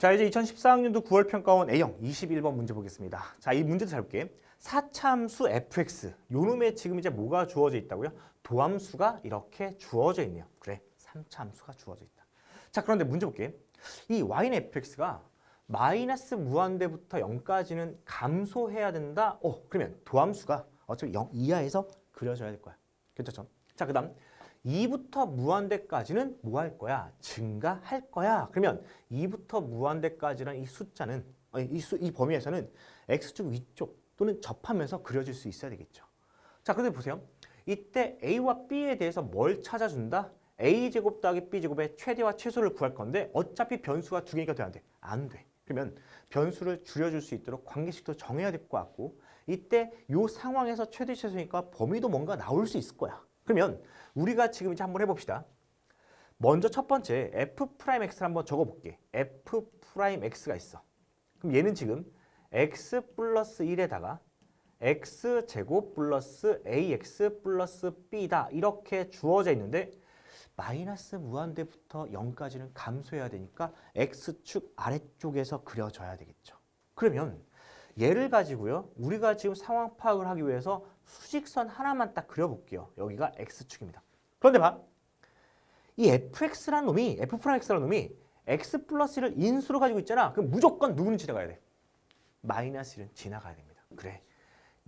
자 이제 2014학년도 9월 평가원 A형 21번 문제 보겠습니다. 자 이 문제도 잘 볼게. 사차함수 fx 요 놈에 지금 이제 뭐가 주어져 있다고요? 도함수가 이렇게 주어져 있네요. 그래 삼차함수가 주어져 있다. 자 그런데 문제 볼게. 이 y는 fx가 마이너스 무한대부터 0까지는 감소해야 된다. 어 그러면 도함수가 어차피 0 이하에서 그려져야 될 거야. 괜찮죠? 자 그다음 2부터 무한대까지는 뭐 할 거야? 증가할 거야. 그러면 2부터 무한대까지라는 이 숫자는 이, 수, 이 범위에서는 x축 위쪽 또는 접하면서 그려질 수 있어야 되겠죠. 자, 그런데 보세요. 이때 a와 b에 대해서 뭘 찾아준다? a 제곱 더하기 b 제곱의 최대와 최소를 구할 건데 어차피 변수가 두 개가 돼야 돼. 안 돼. 그러면 변수를 줄여줄 수 있도록 관계식도 정해야 될 것 같고 이때 요 상황에서 최대 최소니까 범위도 뭔가 나올 수 있을 거야. 그러면 우리가 지금 이제 한번 해봅시다. 먼저 첫 번째 f 프라임 x를 한번 적어볼게. f 프라임 x가 있어. 그럼 얘는 지금 x 플러스 1에다가 x 제곱 플러스 ax 플러스 b다 이렇게 주어져 있는데 마이너스 무한대부터 0까지는 감소해야 되니까 x축 아래쪽에서 그려져야 되겠죠. 그러면 얘를 가지고요. 우리가 지금 상황 파악을 하기 위해서 수직선 하나만 딱 그려볼게요. 여기가 x축입니다. 그런데 봐. 이 fx라는 놈이 f 프라임 x라는 놈이 x 플러스 1을 인수로 가지고 있잖아. 그럼 무조건 누구는 지나가야 돼? 마이너스 1은 지나가야 됩니다. 그래.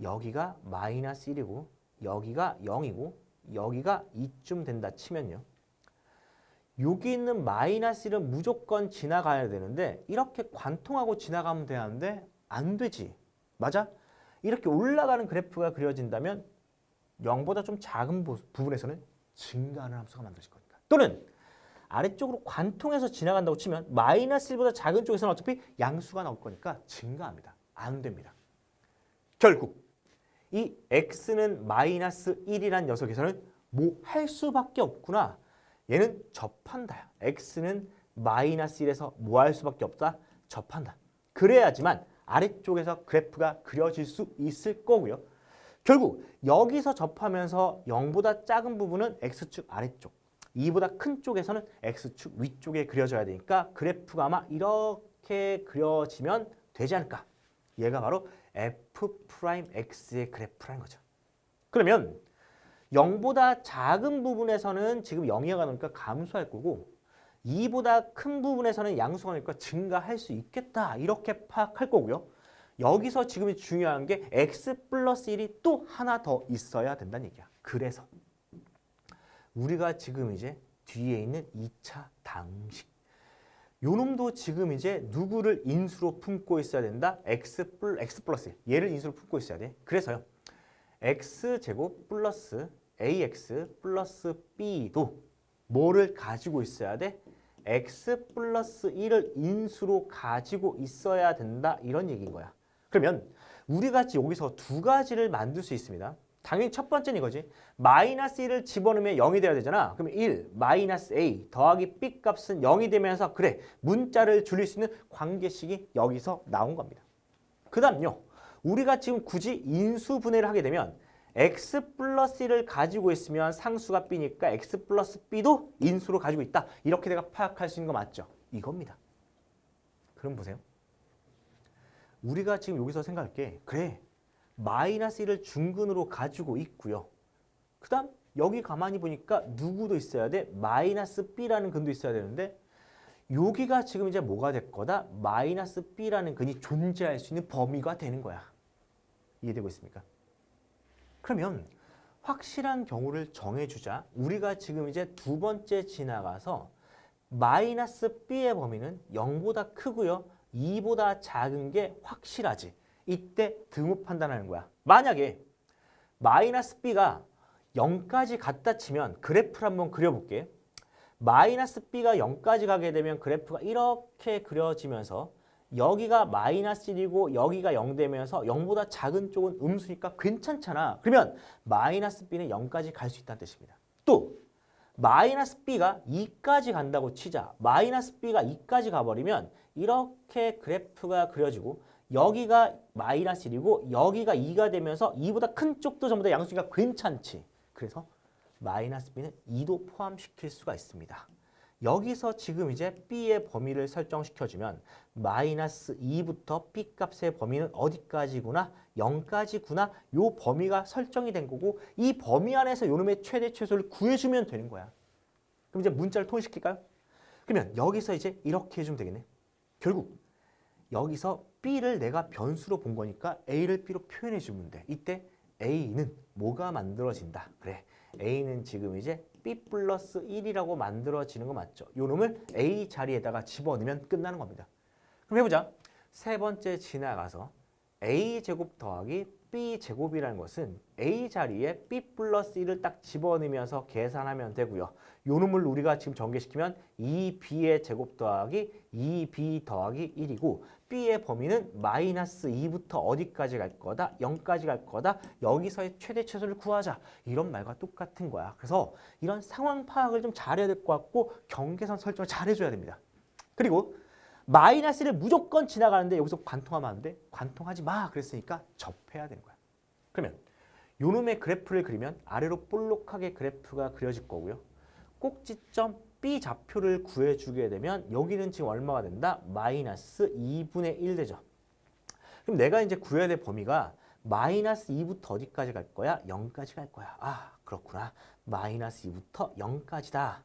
여기가 마이너스 1이고 여기가 0이고 여기가 2쯤 된다 치면요. 여기 있는 마이너스 1은 무조건 지나가야 되는데 이렇게 관통하고 지나가면 되는데 안 되지. 맞아? 이렇게 올라가는 그래프가 그려진다면 0보다 좀 작은 부- 부분에서는 증가하는 함수가 만들어질 거니까. 또는 아래쪽으로 관통해서 지나간다고 치면 마이너스 1보다 작은 쪽에서는 어차피 양수가 나올 거니까 증가합니다. 안 됩니다. 결국 이 x는 마이너스 1이란 녀석에서는 뭐 할 수밖에 없구나. 얘는 접한다. x는 마이너스 1에서 뭐 할 수밖에 없다? 접한다. 그래야지만 아래쪽에서 그래프가 그려질 수 있을 거고요. 결국 여기서 접하면서 0보다 작은 부분은 x축 아래쪽, 2보다 큰 쪽에서는 x축 위쪽에 그려져야 되니까 그래프가 아마 이렇게 그려지면 되지 않을까. 얘가 바로 f 프라임 x의 그래프라는 거죠. 그러면 0보다 작은 부분에서는 지금 0이 가니까 감소할 거고 2보다 큰 부분에서는 양수가 나니까 증가할 수 있겠다. 이렇게 파악할 거고요. 여기서 지금 중요한 게 x 플러스 1이 또 하나 더 있어야 된다는 얘기야. 그래서 우리가 지금 이제 뒤에 있는 2차 당식 요 놈도 지금 이제 누구를 인수로 품고 있어야 된다? x 플러스 얘를 인수로 품고 있어야 돼. 그래서요. x 제곱 플러스 ax 플러스 b도 뭐를 가지고 있어야 돼? x 플러스 1을 인수로 가지고 있어야 된다 이런 얘기인 거야. 그러면 우리 같이 여기서 두 가지를 만들 수 있습니다. 당연히 첫 번째는 이거지. 마이너스 1을 집어넣으면 0이 돼야 되잖아. 그러면 1 마이너스 a 더하기 b 값은 0이 되면서 그래 문자를 줄일 수 있는 관계식이 여기서 나온 겁니다. 그 다음요. 우리가 지금 굳이 인수분해를 하게 되면 x 플러스 1을 가지고 있으면 상수가 b니까 x 플러스 b도 인수로 가지고 있다. 이렇게 내가 파악할 수 있는 거 맞죠? 이겁니다. 그럼 보세요. 우리가 지금 여기서 생각할 게 그래 마이너스 1을 중근으로 가지고 있고요. 그 다음 여기 가만히 보니까 누구도 있어야 돼? 마이너스 b라는 근도 있어야 되는데 여기가 지금 이제 뭐가 될 거다? 마이너스 b라는 근이 존재할 수 있는 범위가 되는 거야. 이해되고 있습니까? 그러면 확실한 경우를 정해주자. 우리가 지금 이제 두 번째 지나가서 마이너스 b의 범위는 0보다 크고요. 2보다 작은 게 확실하지. 이때 등호 판단하는 거야. 만약에 마이너스 b가 0까지 갔다 치면 그래프를 한번 그려볼게. 마이너스 b가 0까지 가게 되면 그래프가 이렇게 그려지면서 여기가 마이너스 1이고 여기가 0 되면서 0보다 작은 쪽은 음수니까 괜찮잖아. 그러면 마이너스 b는 0까지 갈 수 있다는 뜻입니다. 또 마이너스 b가 2까지 간다고 치자. 마이너스 b가 2까지 가버리면 이렇게 그래프가 그려지고 여기가 마이너스 1이고 여기가 2가 되면서 2보다 큰 쪽도 전부 다 양수니까 괜찮지. 그래서 마이너스 b는 2도 포함시킬 수가 있습니다. 여기서 지금 이제 B의 범위를 설정시켜주면 마이너스 2부터 B 값의 범위는 어디까지구나? 0까지구나. 요 범위가 설정이 된 거고 이 범위 안에서 요놈의 최대 최소를 구해주면 되는 거야. 그럼 이제 문자를 통일시킬까요? 그러면 여기서 이제 이렇게 해주면 되겠네. 결국 여기서 B를 내가 변수로 본 거니까 A를 B로 표현해 주면 돼. 이때 A는 뭐가 만들어진다. 그래. A는 지금 이제 B 플러스 1이라고 만들어지는 거 맞죠? 요 놈을 A 자리에다가 집어넣으면 끝나는 겁니다. 그럼 해보자. 세 번째 지나가서 A 제곱 더하기 B 제곱이라는 것은 A 자리에 B 플러스 1을 딱 집어넣으면서 계산하면 되고요. 요 놈을 우리가 지금 전개시키면 2B의 제곱 더하기 2B 더하기 1이고 B의 범위는 마이너스 2부터 어디까지 갈 거다? 0까지 갈 거다. 여기서의 최대 최소를 구하자. 이런 말과 똑같은 거야. 그래서 이런 상황 파악을 좀 잘해야 될 것 같고 경계선 설정을 잘 해줘야 됩니다. 그리고 마이너스를 무조건 지나가는데 여기서 관통하면 안 돼? 관통하지 마. 그랬으니까 접해야 되는 거야. 그러면 요놈의 그래프를 그리면 아래로 볼록하게 그래프가 그려질 거고요. 꼭지점 B 좌표를 구해주게 되면 여기는 지금 얼마가 된다? 마이너스 2분의 1 되죠. 그럼 내가 이제 구해야 될 범위가 마이너스 2부터 어디까지 갈 거야? 0까지 갈 거야. 아 그렇구나. 마이너스 2부터 0까지다.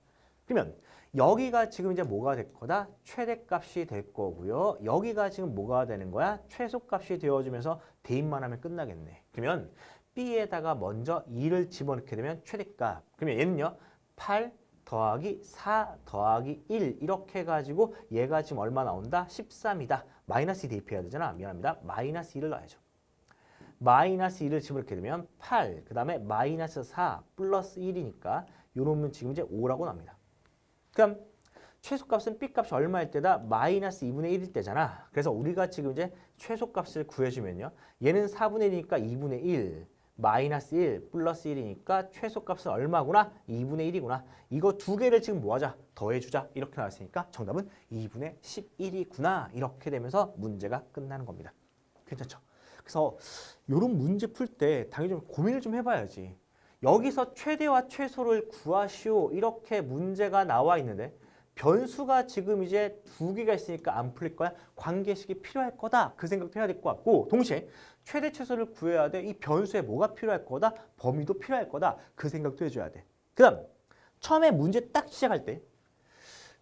그러면 여기가 지금 이제 뭐가 될 거다? 최대값이 될 거고요. 여기가 지금 뭐가 되는 거야? 최소값이 되어주면서 대입만 하면 끝나겠네. 그러면 B에다가 먼저 2를 집어넣게 되면 최대값. 그러면 얘는요. 8 더하기 4 더하기 1 이렇게 해가지고 얘가 지금 얼마 나온다? 13이다. 마이너스 2 대입해야 되잖아. 미안합니다. 마이너스 2를 넣어야죠. 마이너스 2를 집어넣게 되면 8, 그 다음에 마이너스 4 플러스 1이니까 요놈은 지금 이제 5라고 나옵니다. 그럼 최소값은 B값이 얼마일 때다? 마이너스 2분의 1일 때잖아. 그래서 우리가 지금 이제 최소값을 구해주면요. 얘는 4분의 1이니까 2분의 1, 마이너스 1 플러스 1이니까 최소값은 얼마구나? 2분의 1이구나. 이거 두 개를 지금 뭐하자? 더해주자. 이렇게 나왔으니까 정답은 2분의 11이구나. 이렇게 되면서 문제가 끝나는 겁니다. 괜찮죠? 그래서 이런 문제 풀 때 당연히 좀 고민을 좀 해봐야지. 여기서 최대와 최소를 구하시오. 이렇게 문제가 나와 있는데 변수가 지금 이제 두 개가 있으니까 안 풀릴 거야. 관계식이 필요할 거다. 그 생각도 해야 될 것 같고 동시에 최대 최소를 구해야 돼. 이 변수에 뭐가 필요할 거다. 범위도 필요할 거다. 그 생각도 해줘야 돼. 그 다음 처음에 문제 딱 시작할 때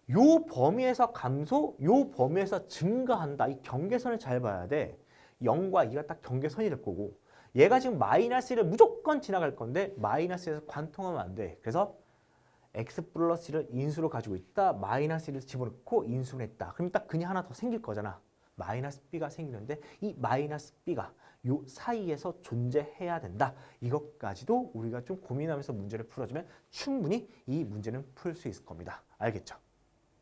요 범위에서 감소, 요 범위에서 증가한다. 이 경계선을 잘 봐야 돼. 0과 2가 딱 경계선이 될 거고 얘가 지금 마이너스 1을 무조건 지나갈 건데 마이너스에서 관통하면 안 돼. 그래서 x 플러스 1을 인수로 가지고 있다. 마이너스 1을 집어넣고 인수를 했다. 그럼 딱 그냥 하나 더 생길 거잖아. 마이너스 b가 생기는데 이 마이너스 b가 요 사이에서 존재해야 된다. 이것까지도 우리가 좀 고민하면서 문제를 풀어주면 충분히 이 문제는 풀 수 있을 겁니다. 알겠죠?